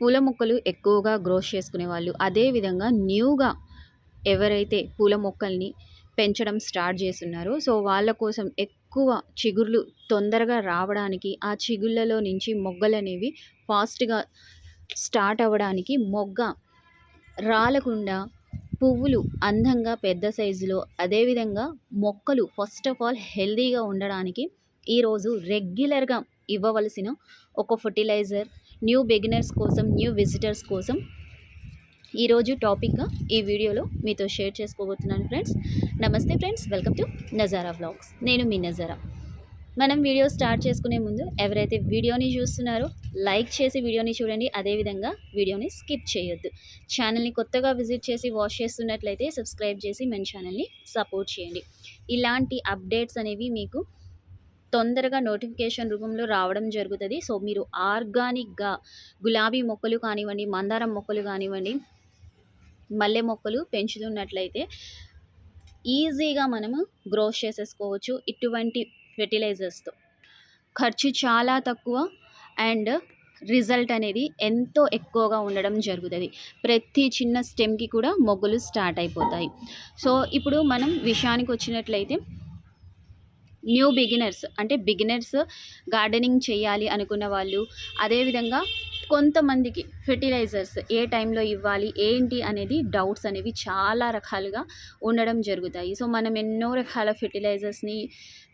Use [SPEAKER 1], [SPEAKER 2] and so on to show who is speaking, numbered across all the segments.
[SPEAKER 1] పూల మొక్కలు ఎక్కువగా గ్రోస్ చేసుకునే వాళ్ళు. అదేవిధంగా న్యూగా ఎవరైతే పూల మొక్కల్ని పెంచడం స్టార్ట్ చేస్తున్నారో సో వాళ్ళ కోసం ఎక్కువ చిగుర్లు తొందరగా రావడానికి ఆ చిగుళ్ళలో నుంచి మొగ్గలు అనేవి ఫాస్ట్గా స్టార్ట్ అవ్వడానికి మొగ్గ రాలకుండా పువ్వులు అందంగా పెద్ద సైజులో అదేవిధంగా మొక్కలు ఫస్ట్ ఆఫ్ ఆల్ హెల్దీగా ఉండడానికి ఈరోజు రెగ్యులర్గా ఇవ్వవలసిన ఒక ఫర్టిలైజర్ న్యూ బిగినర్స్ కోసం న్యూ విజిటర్స్ కోసం ఈరోజు టాపిక్గా ఈ వీడియోలో మీతో షేర్ చేసుకోబోతున్నాను ఫ్రెండ్స్. నమస్తే friends welcome to Nazara vlogs. నేను మీ నజారా. మనం వీడియో స్టార్ట్ చేసుకునే ముందు ఎవరైతే వీడియోని చూస్తున్నారో లైక్ చేసి వీడియోని చూడండి. అదేవిధంగా వీడియోని స్కిప్ చేయొద్దు. ఛానల్ని కొత్తగా విజిట్ చేసి వాచ్ చేస్తున్నట్లయితే సబ్స్క్రైబ్ చేసి మన ఛానల్ని సపోర్ట్ చేయండి. ఇలాంటి అప్డేట్స్ అనేవి మీకు తొందరగా నోటిఫికేషన్ రూపంలో రావడం జరుగుతుంది. సో మీరు ఆర్గానిక్గా గులాబీ మొక్కలు కానివ్వండి మందారం మొక్కలు కానివ్వండి మల్లె మొక్కలు పెంచుతున్నట్లయితే ఈజీగా మనము గ్రో చేసేసుకోవచ్చు ఇటువంటి ఫెర్టిలైజర్స్తో. ఖర్చు చాలా తక్కువ అండ్ రిజల్ట్ అనేది ఎంతో ఎక్కువగా ఉండడం జరుగుతుంది. ప్రతి చిన్న స్టెమ్కి కూడా మొగ్గులు స్టార్ట్ అయిపోతాయి. సో ఇప్పుడు మనం విషయానికి వచ్చినట్లయితే న్యూ బిగినర్స్ అంటే బిగినర్స్ గార్డెనింగ్ చేయాలి అనుకున్న వాళ్ళు. అదేవిధంగా కొంతమందికి ఫెర్టిలైజర్స్ ఏ టైంలో ఇవ్వాలి ఏంటి అనేది డౌట్స్ అనేవి చాలా రకాలుగా ఉండడం జరుగుతాయి. సో మనం ఎన్నో రకాల ఫెర్టిలైజర్స్ని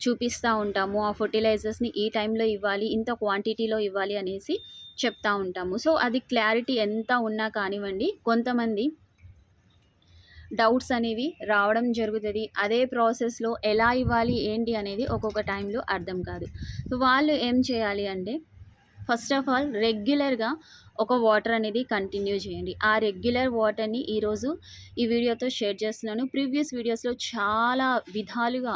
[SPEAKER 1] చూపిస్తూ ఉంటాము. ఆ ఫెర్టిలైజర్స్ని ఈ టైంలో ఇవ్వాలి ఇంత క్వాంటిటీలో ఇవ్వాలి అనేసి చెప్తా ఉంటాము. సో అది క్లారిటీ ఎంత ఉన్నా కానివ్వండి కొంతమంది డౌట్స్ అనేవి రావడం జరుగుతుంది. అదే ప్రాసెస్లో ఎలా ఇవ్వాలి ఏంటి అనేది ఒక్కొక్క టైంలో అర్థం కాదు. సో వాళ్ళు ఏం చేయాలి అంటే ఫస్ట్ ఆఫ్ ఆల్ రెగ్యులర్గా ఒక వాటర్ అనేది కంటిన్యూ చేయండి. ఆ రెగ్యులర్ వాటర్ని ఈరోజు ఈ వీడియోతో షేర్ చేస్తున్నాను. ప్రీవియస్ వీడియోస్లో చాలా విధాలుగా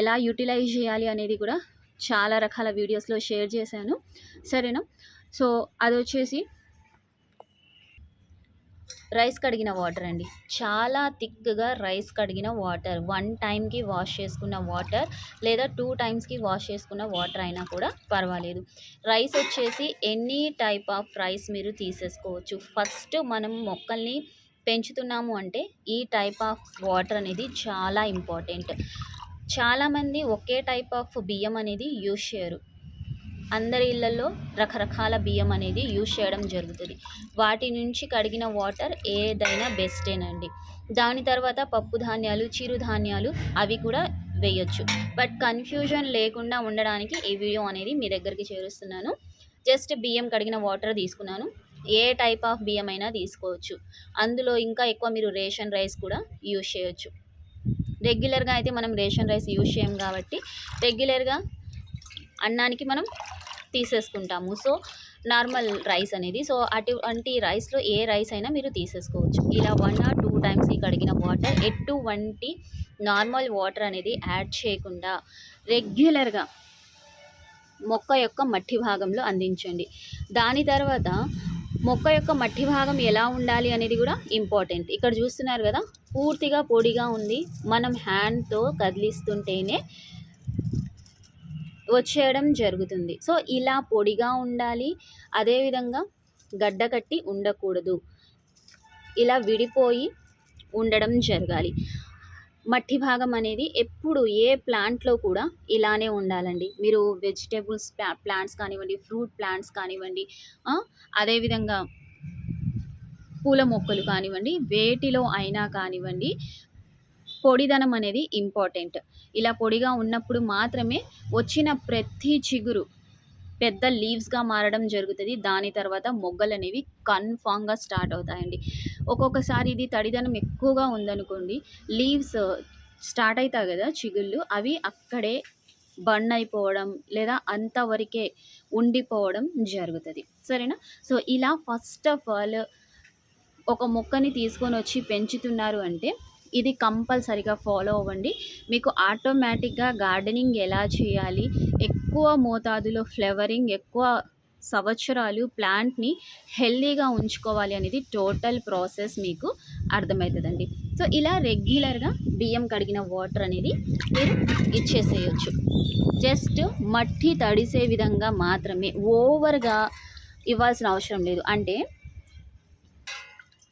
[SPEAKER 1] ఎలా యూటిలైజ్ చేయాలి అనేది కూడా చాలా రకాల వీడియోస్లో షేర్ చేశాను. సరేనా? సో అది వచ్చేసి రైస్ కడిగిన వాటర్ అండి. చాలా థిక్గా రైస్ కడిగిన వాటర్. వన్ టైంకి వాష్ చేసుకున్న వాటర్ లేదా టూ టైమ్స్కి వాష్ చేసుకున్న వాటర్ అయినా కూడా పర్వాలేదు. రైస్ వచ్చేసి ఎనీ టైప్ ఆఫ్ రైస్ మీరు తీసేసుకోవచ్చు. ఫస్ట్ మనం మొక్కల్ని పెంచుతున్నాము అంటే ఈ టైప్ ఆఫ్ వాటర్ అనేది చాలా ఇంపార్టెంట్. చాలామంది ఒకే టైప్ ఆఫ్ బియ్యం అనేది యూజ్ చేయరు. అందరి ఇళ్ళలో రకరకాల బియ్యం అనేది యూజ్ చేయడం జరుగుతుంది. వాటి నుంచి కడిగిన వాటర్ ఏదైనా బెస్టేనండి దాని తర్వాత పప్పు ధాన్యాలు చిరుధాన్యాలు అవి కూడా వేయొచ్చు. బట్ కన్ఫ్యూజన్ లేకుండా ఉండడానికి ఈ వీడియో అనేది మీ దగ్గరికి చేరుస్తున్నాను. జస్ట్ బియ్యం కడిగిన వాటర్ తీసుకున్నాను. ఏ టైప్ ఆఫ్ బియ్యం అయినా తీసుకోవచ్చు. అందులో ఇంకా ఎక్కువ మీరు రేషన్ రైస్ కూడా యూజ్ చేయొచ్చు. రెగ్యులర్గా అయితే మనం రేషన్ రైస్ యూజ్ చేయం కాబట్టి రెగ్యులర్గా అన్నానికి మనం తీసేసుకుంటాము. సో నార్మల్ రైస్ అనేది. సో అటువంటి రైస్లో ఏ రైస్ అయినా మీరు తీసేసుకోవచ్చు. ఇలా వన్ ఆర్ టూ టైమ్స్ కడిగిన వాటర్ ఎటువంటి నార్మల్ వాటర్ అనేది యాడ్ చేయకుండా రెగ్యులర్గా మొక్క యొక్క మట్టి భాగంలో అందించండి. దాని తర్వాత మొక్క యొక్క మట్టి భాగం ఎలా ఉండాలి అనేది కూడా ఇంపార్టెంట్. ఇక్కడ చూస్తున్నారు కదా పూర్తిగా పొడిగా ఉంది. మనం హ్యాండ్తో కదిలిస్తుంటేనే వచ్చేయడం జరుగుతుంది. సో ఇలా పొడిగా ఉండాలి. అదేవిధంగా గడ్డ కట్టి ఉండకూడదు. ఇలా విడిపోయి ఉండడం జరగాలి. మట్టి భాగం అనేది ఎప్పుడు ఏ ప్లాంట్లో కూడా ఇలానే ఉండాలండి. మీరు వెజిటేబుల్స్ ప్లాంట్స్ కానివ్వండి ఫ్రూట్ ప్లాంట్స్ కానివ్వండి అదేవిధంగా పూల మొక్కలు కానివ్వండి వేటిలో అయినా కానివ్వండి పొడిదనం అనేది ఇంపార్టెంట్. ఇలా పొడిగా ఉన్నప్పుడు మాత్రమే వచ్చిన ప్రతి చిగురు పెద్ద లీవ్స్గా మారడం జరుగుతుంది. దాని తర్వాత మొగ్గలు అనేవి కన్ఫామ్గా స్టార్ట్ అవుతాయండి. ఒక్కొక్కసారి ఇది తడిదనం ఎక్కువగా ఉందనుకోండి లీవ్స్ స్టార్ట్ అవుతాయి కదా చిగుళ్ళు అవి అక్కడే బండ్ అయిపోవడం లేదా అంతవరకే ఉండిపోవడం జరుగుతుంది. సరేనా? సో ఇలా ఫస్ట్ ఆఫ్ ఆల్ ఒక మొక్కని తీసుకొని వచ్చి పెంచుతున్నారు అంటే ఇది కంపల్సరిగా ఫాలో అవ్వండి. మీకు ఆటోమేటిక్గా గార్డెనింగ్ ఎలా చేయాలి ఎక్కువ మోతాదులో ఫ్లవరింగ్ ఎక్కువ సంవత్సరాలు ప్లాంట్ని హెల్దీగా ఉంచుకోవాలి అనేది టోటల్ ప్రాసెస్ మీకు అర్థమవుతుందండి. సో ఇలా రెగ్యులర్గా బియ్యం కడిగిన వాటర్ అనేది మీరు ఇచ్చేసేయచ్చు. జస్ట్ మట్టి తడిసే విధంగా మాత్రమే ఓవర్గా ఇవ్వాల్సిన అవసరం లేదు. అంటే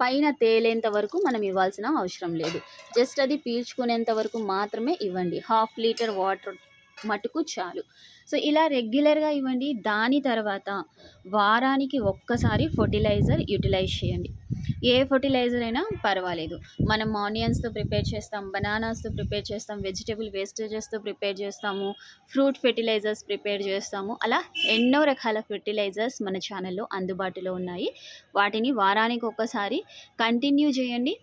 [SPEAKER 1] పైన తేలేంత వరకు మనం ఇవ్వాల్సిన అవసరం లేదు. జస్ట్ అది పీల్చుకునేంత వరకు మాత్రమే ఇవ్వండి. హాఫ్ లీటర్ వాటర్ మటుకు చాలు. సో ఇలా రెగ్యులర్గా ఇవ్వండి. దాని తర్వాత వారానికి ఒక్కసారి ఫర్టిలైజర్ యూటిలైజ్ చేయండి. ఏ ఫర్టిలైజర్ అయినా పర్వాలేదు. మనం ఆనియన్స్తో ప్రిపేర్ చేస్తాం బనానాస్తో ప్రిపేర్ చేస్తాం వెజిటేబుల్ వేస్టేజెస్తో ప్రిపేర్ చేస్తాము ఫ్రూట్ ఫెర్టిలైజర్స్ ప్రిపేర్ చేస్తాము. అలా ఎన్నో రకాల ఫెర్టిలైజర్స్ మన ఛానల్లో అందుబాటులో ఉన్నాయి. వాటిని వారానికి ఒక్కసారి కంటిన్యూ చేయండి.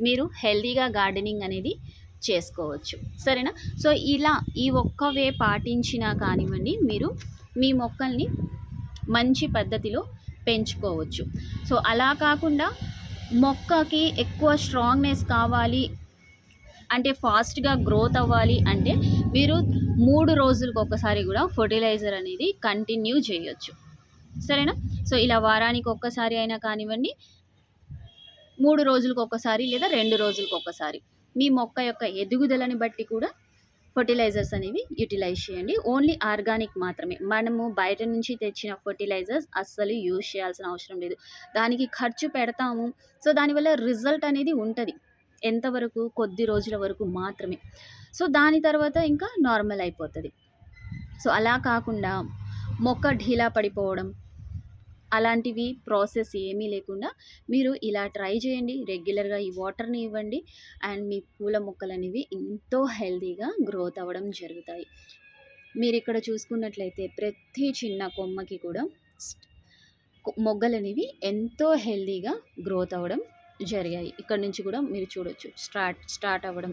[SPEAKER 1] మీరు హెల్తీగా గార్డెనింగ్ అనేది చేసుకోవచ్చు. సరేనా? సో ఇలా ఈ ఒక్క వే పాటించినా కానివ్వండి మీరు మీ మొక్కల్ని మంచి పద్ధతిలో పెంచుకోవచ్చు. సో అలా కాకుండా మొక్కకి ఎక్కువ స్ట్రాంగ్నెస్ కావాలి అంటే ఫాస్ట్గా గ్రోత్ అవ్వాలి అంటే మీరు మూడు రోజులకు ఒకసారి కూడా ఫర్టిలైజర్ అనేది కంటిన్యూ చేయొచ్చు. సరేనా? సో ఇలా వారానికి ఒక్కసారి అయినా కానివ్వండి మూడు రోజులకు ఒకసారి లేదా రెండు రోజులకు ఒకసారి. మీ మొక్క యొక్క ఎదుగుదలని బట్టి కూడా ఫర్టిలైజర్స్ అనేవి యూటిలైజ్ చేయండి. ఓన్లీ ఆర్గానిక్ మాత్రమే. మనము బయట నుంచి తెచ్చిన ఫర్టిలైజర్స్ అస్సలు యూజ్ చేయాల్సిన అవసరం లేదు. దానికి ఖర్చు పెడతాము. సో దానివల్ల రిజల్ట్ అనేది ఉంటుంది. ఎంతవరకు? కొద్ది రోజుల వరకు మాత్రమే. సో దాని తర్వాత ఇంకా నార్మల్ అయిపోతుంది. సో అలా కాకుండా మొక్క ఢీలా పడిపోవడం అలాంటివి ప్రాసెస్ ఏమీ లేకుండా మీరు ఇలా ట్రై చేయండి. రెగ్యులర్గా ఈ వాటర్ని ఇవ్వండి. అండ్ మీ పూల మొక్కలు అనేవి ఎంతో హెల్తీగా గ్రోత్ అవ్వడం జరుగుతాయి. మీరు ఇక్కడ చూసుకున్నట్లయితే ప్రతి చిన్న కొమ్మకి కూడా మొగ్గలు అనేవి ఎంతో హెల్తీగా గ్రోత్ అవ్వడం జరిగాయి. ఇక్కడ నుంచి కూడా మీరు చూడొచ్చు. స్టార్ట్ స్టార్ట్ అవ్వడం.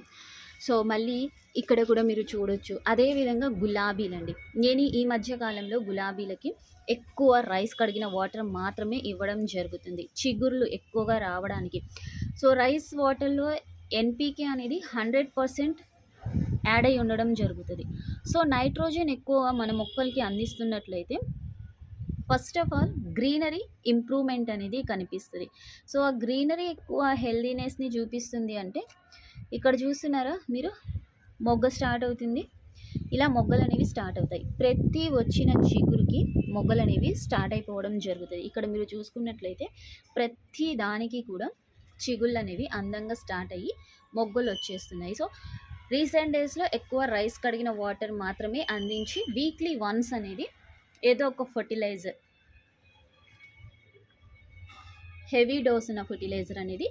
[SPEAKER 1] సో మళ్ళీ ఇక్కడ కూడా మీరు చూడొచ్చు. అదేవిధంగా గులాబీలండి. నేను ఈ మధ్యకాలంలో గులాబీలకి ఎక్కువ రైస్ కడిగిన వాటర్ మాత్రమే ఇవ్వడం జరుగుతుంది. చిగుర్లు ఎక్కువగా రావడానికి. సో రైస్ వాటర్లో ఎన్పికే అనేది హండ్రెడ్ పర్సెంట్ యాడ్ అయి ఉండడం జరుగుతుంది. సో నైట్రోజన్ ఎక్కువ మన మొక్కలకి అందిస్తున్నట్లయితే first of all greenery improvement అనేది కనిపిస్తుంది. సో ఆ గ్రీనరీ ఎక్కువ హెల్దీనెస్ని చూపిస్తుంది అంటే ఇక్కడ చూస్తున్నారా మీరు? మొగ్గ స్టార్ట్ అవుతుంది. ఇలా మొగ్గలు అనేవి స్టార్ట్ అవుతాయి. ప్రతి వచ్చిన చిగురుకి మొగ్గలు అనేవి స్టార్ట్ అయిపోవడం జరుగుతుంది. ఇక్కడ మీరు చూసుకున్నట్లయితే ప్రతి దానికి కూడా చిగుళ్ళు అనేవి అందంగా స్టార్ట్ అయ్యి మొగ్గలు వచ్చేస్తున్నాయి. సో రీసెంట్ డేస్లో ఎక్కువ రైస్ కడిగిన వాటర్ మాత్రమే అందించి వీక్లీ వన్స్ అనేది ఏదో ఒక ఫర్టిలైజర్ హెవీ డోస్ ఉన్న ఫర్టిలైజర్ అనేది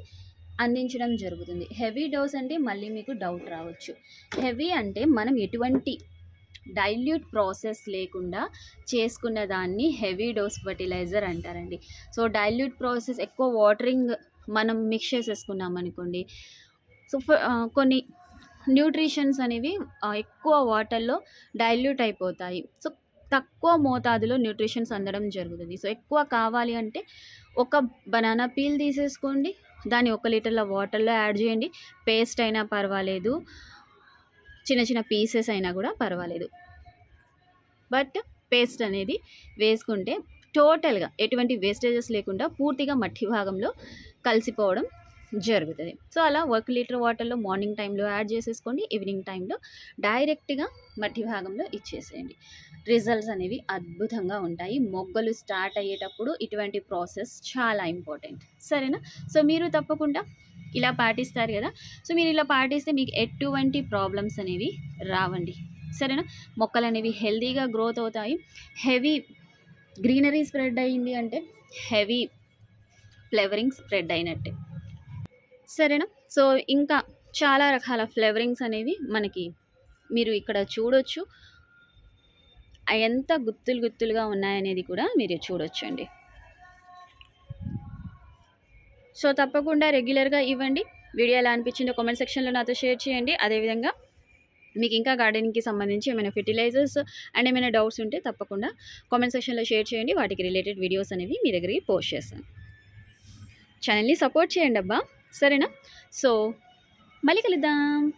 [SPEAKER 1] అందించడం జరుగుతుంది. హెవీ డోస్ అంటే మళ్ళీ మీకు డౌట్ రావచ్చు. హెవీ అంటే మనం ఎటువంటి డైల్యూట్ ప్రాసెస్ లేకుండా చేసుకున్న దాన్ని హెవీ డోస్ ఫర్టిలైజర్ అంటారండి. సో డైల్యూట్ ప్రాసెస్ ఎక్కువ వాటరింగ్ మనం మిక్స్ చేసేసుకున్నాం అనుకోండి. సో కొన్ని న్యూట్రిషన్స్ అనేవి ఎక్కువ వాటర్లో డైల్యూట్ అయిపోతాయి. సో తక్కువ మోతాదులో న్యూట్రిషన్స్ అందడం జరుగుతుంది. సో ఎక్కువ కావాలి అంటే ఒక బనానా పీల్ తీసేసుకోండి. దాన్ని ఒక లీటర్ల వాటర్లో యాడ్ చేయండి. పేస్ట్ అయినా పర్వాలేదు. చిన్న చిన్న పీసెస్ అయినా కూడా పర్వాలేదు. బట్ పేస్ట్ అనేది వేసుకుంటే టోటల్గా ఎటువంటి వేస్టేజెస్ లేకుండా పూర్తిగా మట్టి భాగంలో కలిసిపోవడం జరుగుతుంది. సో అలా ఒక లీటర్ వాటర్లో మార్నింగ్ టైంలో యాడ్ చేసేసుకోండి. ఈవినింగ్ టైంలో డైరెక్ట్గా మట్టి భాగంలో ఇచ్చేసేయండి. రిజల్ట్స్ అనేవి అద్భుతంగా ఉంటాయి. మొగ్గలు స్టార్ట్ అయ్యేటప్పుడు ఇటువంటి ప్రాసెస్ చాలా ఇంపార్టెంట్. సరేనా? సో మీరు తప్పకుండా ఇలా పాటిస్తారు కదా? సో మీరు ఇలా పాటిస్తే మీకు ఎటువంటి ప్రాబ్లమ్స్ అనేవి రావండి. సరేనా? మొక్కలు అనేవి హెల్తీగా గ్రోత్ అవుతాయి. హెవీ గ్రీనరీ స్ప్రెడ్ అయ్యింది అంటే హెవీ ఫ్లేవరింగ్ స్ప్రెడ్ అయినట్టే. సరేనా? సో ఇంకా చాలా రకాల ఫ్లేవరింగ్స్ అనేవి మనకి మీరు ఇక్కడ చూడొచ్చు. ఎంత గుత్తులు గుత్తులుగా ఉన్నాయనేది కూడా మీరు చూడొచ్చండి. సో తప్పకుండా రెగ్యులర్గా ఇవ్వండి. వీడియో ఎలా అనిపించిందో కామెంట్ సెక్షన్లో నాతో షేర్ చేయండి. అదేవిధంగా మీకు ఇంకా గార్డెనింగ్కి సంబంధించి ఏమైనా ఫెర్టిలైజర్స్ అండ్ ఏమైనా డౌట్స్ ఉంటే తప్పకుండా కామెంట్ సెక్షన్లో షేర్ చేయండి. వాటికి రిలేటెడ్ వీడియోస్ అనేవి మీ దగ్గరికి పోస్ట్ చేస్తాను. ఛానల్ని సపోర్ట్ చేయండి అబ్బా సరేనా? సో మళ్ళీ కలుద్దాం.